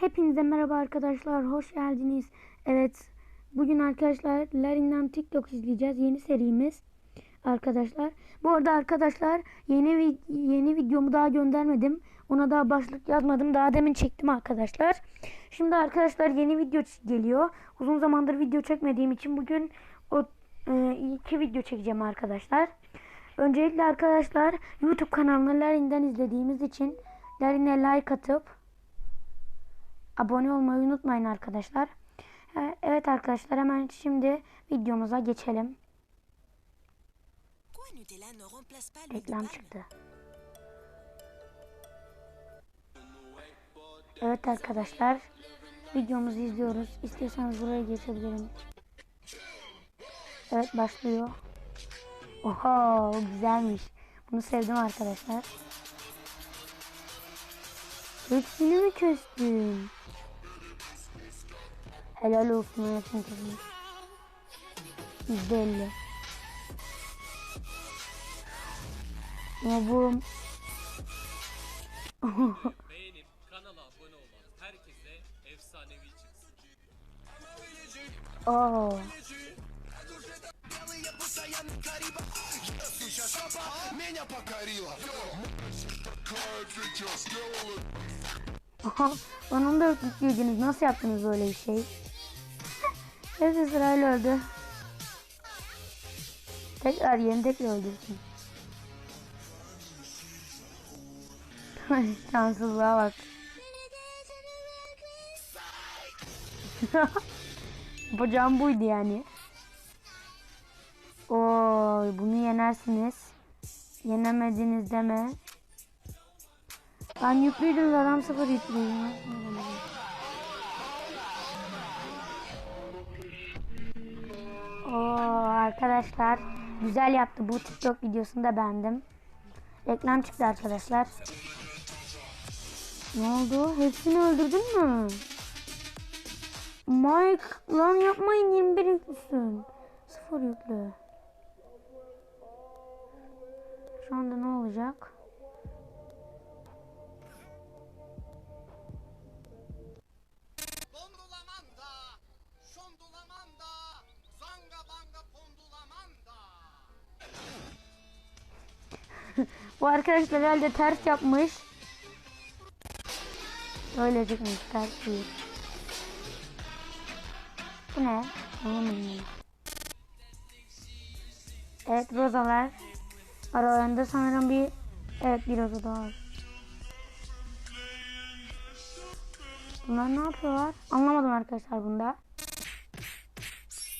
Hepinize merhaba arkadaşlar, hoş geldiniz. Evet, bugün arkadaşlar Larin'den TikTok izleyeceğiz. Yeni serimiz arkadaşlar. Bu arada arkadaşlar yeni yeni videomu daha göndermedim. Ona daha başlık yazmadım. Daha demin çektim arkadaşlar. Şimdi arkadaşlar yeni video geliyor. Uzun zamandır video çekmediğim için bugün o e, iki video çekeceğim arkadaşlar. Öncelikle arkadaşlar YouTube kanalını Larin'den izlediğimiz için Larin'e like atıp abone olmayı unutmayın arkadaşlar. E, Evet arkadaşlar hemen şimdi videomuza geçelim. Reklam çıktı. Evet arkadaşlar videomuzu izliyoruz. İstiyorsanız buraya geçebilirim. Evet başlıyor. Oha güzelmiş. Bunu sevdim arkadaşlar. Hepsini mi kestin? Helal olsun hepsini kestin. Belli. Ama bu Beğenip kanala abone olan herkese efsanevi çıksın. Oo. Меня покорила. Aha, onun da yüklediniz. Nasıl yaptınız böyle bir şey? Hepsi sırayla öldü. Tekrar yeni tekrar öldürsün. Şanssızlığa bak. Yapacağım buydu yani. Oy bunu yenersiniz. Yenemediniz deme. Ben yüklüydüm adam sıfır yüklüydüm. Arkadaşlar güzel yaptı bu TikTok videosunu da beğendim. Reklam çıktı arkadaşlar. Ne oldu? Hepsini öldürdün mü? Mike lan yapmayın 21 yüklüsün. Sıfır yüklü. Şu anda ne olacak? Bu arkadaşlar herhalde ters yapmış. Öyle çıkmış ters değil. Bu ne? Evet rozalar. Aralarında sanırım bir evet bir roza daha var. Bunlar ne yapıyorlar? Anlamadım arkadaşlar bunda.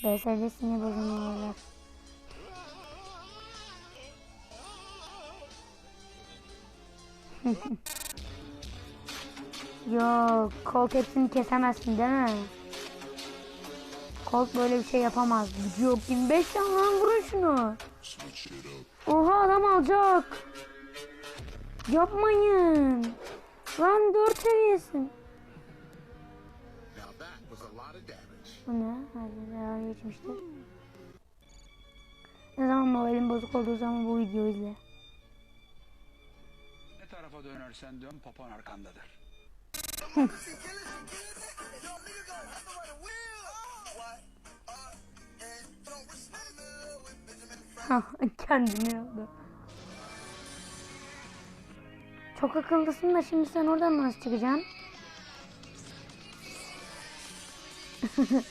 BSD sinir bozulmalar. Yok, Colt hepsini kesemezsin değil mi? Colt böyle bir şey yapamaz. Yok 25 tane lan vurun şunu. Oha adam alacak. Yapmayın. Lan 4 seviyesin. Bu ne? Hadi daha geçmiştir. Ne zaman mobilim bozuk olduğu zaman bu videoyu izle. Tarafa dönersen dön papan arkandadır. Kendini yaptı. Çok akıllısın da şimdi sen oradan nasıl çıkacaksın?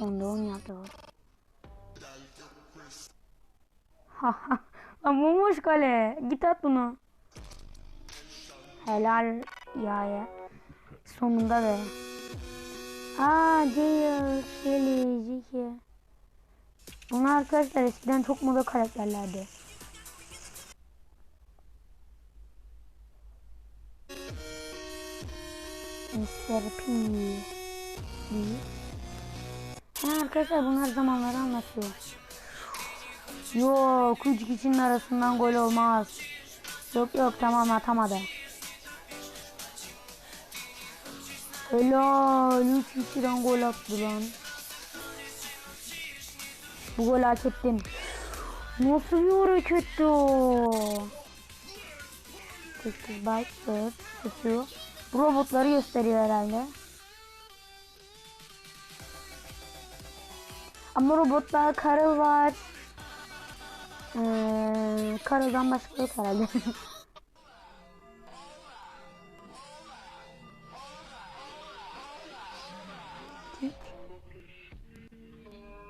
Onda on yaptı Lan bulmuş kale. Git at bunu. Helal ya. Sonunda be. Aa Gale, Shelly, Zeki. Bunlar arkadaşlar eskiden çok moda karakterlerdi. Mr. P. Ha, arkadaşlar bunlar zamanları anlatıyor. Yok, üç kişinin arasından gol olmaz. Yok yok tamam atamadı. Helal. 3 kişiden gol attı lan. Bu gol hak ettim. Nasıl bir hareketti o? Byte first tutuyor. Bu robotları gösteriyor herhalde. Ama robotlar Carol var. Ee, Carol'dan başka yok herhalde.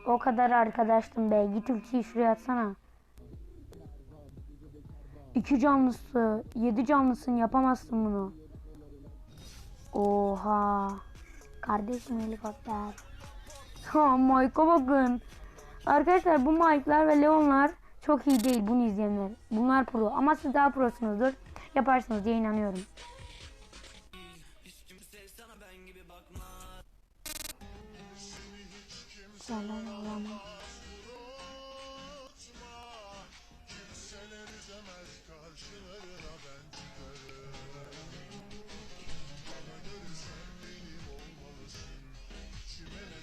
o kadar arkadaştım be. Git ultiyi şuraya atsana. İki canlısı, yedi canlısın yapamazsın bunu. Oha. Kardeşim helikopter. Ha Mike'a bakın. Arkadaşlar bu Mike'lar ve Leon'lar çok iyi değil bunu izleyenler. Bunlar pro ama siz daha prosunuzdur. Yaparsınız diye inanıyorum. Senden olamam.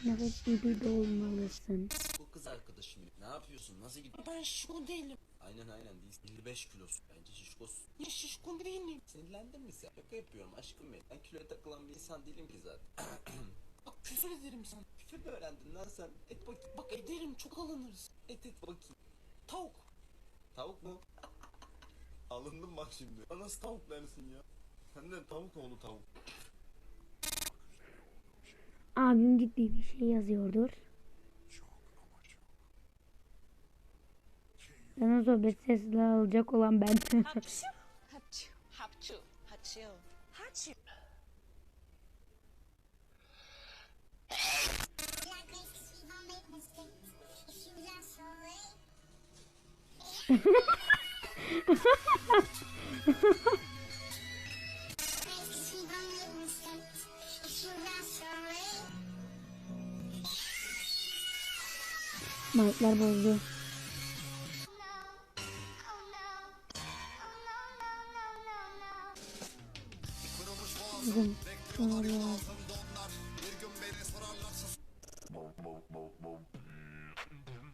Evet gibi de olmalısın. Yapıyorsun nasıl gidiyor? Ben şişko değilim. Aynen aynen değilsin. 55 kilosun. Bence şişkosun. Ya şişko değilim. Sinirlendin mi sen? Şaka yapıyorum aşkım benim. Ben kiloya takılan bir insan değilim ki zaten. bak küfür ederim sana. Küfür mü öğrendin lan sen? Et bak. Bak ederim çok alınırız. Et et bakayım. Tavuk. Tavuk mu? Alındım bak şimdi. Ya Nasıl tavuk dersin ya? Sen de tavuk oğlu tavuk. Abim ciddi bir şey yazıyordur. Sana sohbet sesle alacak olan ben. Hapçı, hapçı,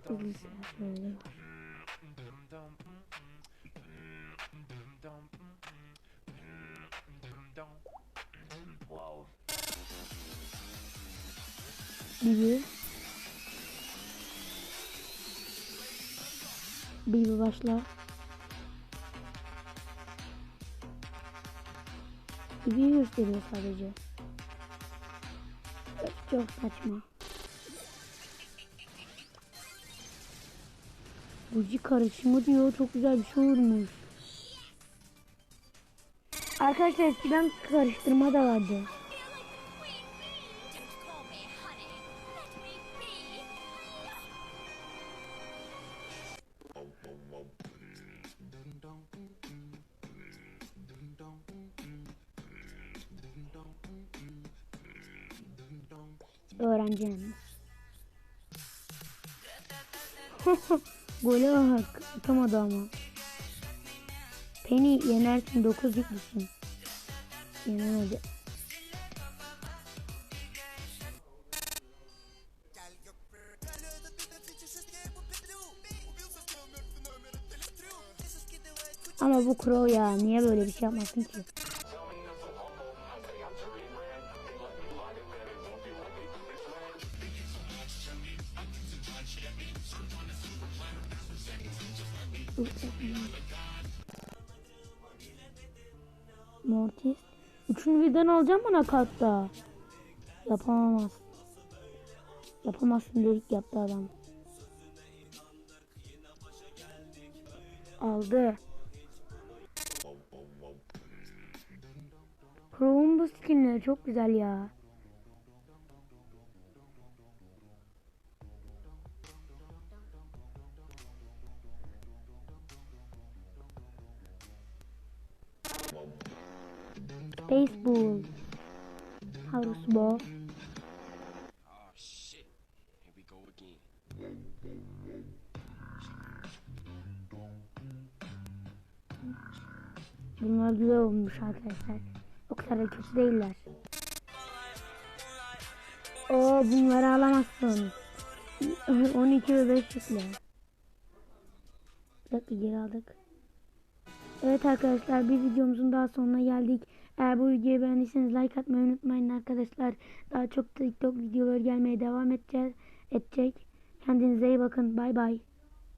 Bilgisayar söylüyor. Bibi. Bibi başla. Bibi'yi gösteriyor sadece. Çok saçma. Buji karışımı diyor. Çok güzel bir şey olmuş. Arkadaşlar eskiden karıştırma da vardı. Öğreneceğim. Gole bak. Atamadı ama. Penny yenersin 9 yüklüsün. Yenemedi. Ama bu Crow ya niye böyle bir şey yapmasın ki? Mortis. Üçünü birden alacağım mı nakatta? Yapamaz. Yapamazsın dedik yaptı adam. Aldı. Crow'un bu skinleri çok güzel ya. Baseball. House ball. Bunlar güzel olmuş arkadaşlar. O kadar da kötü değiller. Oo bunları alamazsın. 12 ve 5 yükle. dakika geri aldık. Evet arkadaşlar bir videomuzun daha sonuna geldik. Eğer bu videoyu beğendiyseniz like atmayı unutmayın arkadaşlar. Daha çok TikTok videoları gelmeye devam edecek. Kendinize iyi bakın. Bay bay.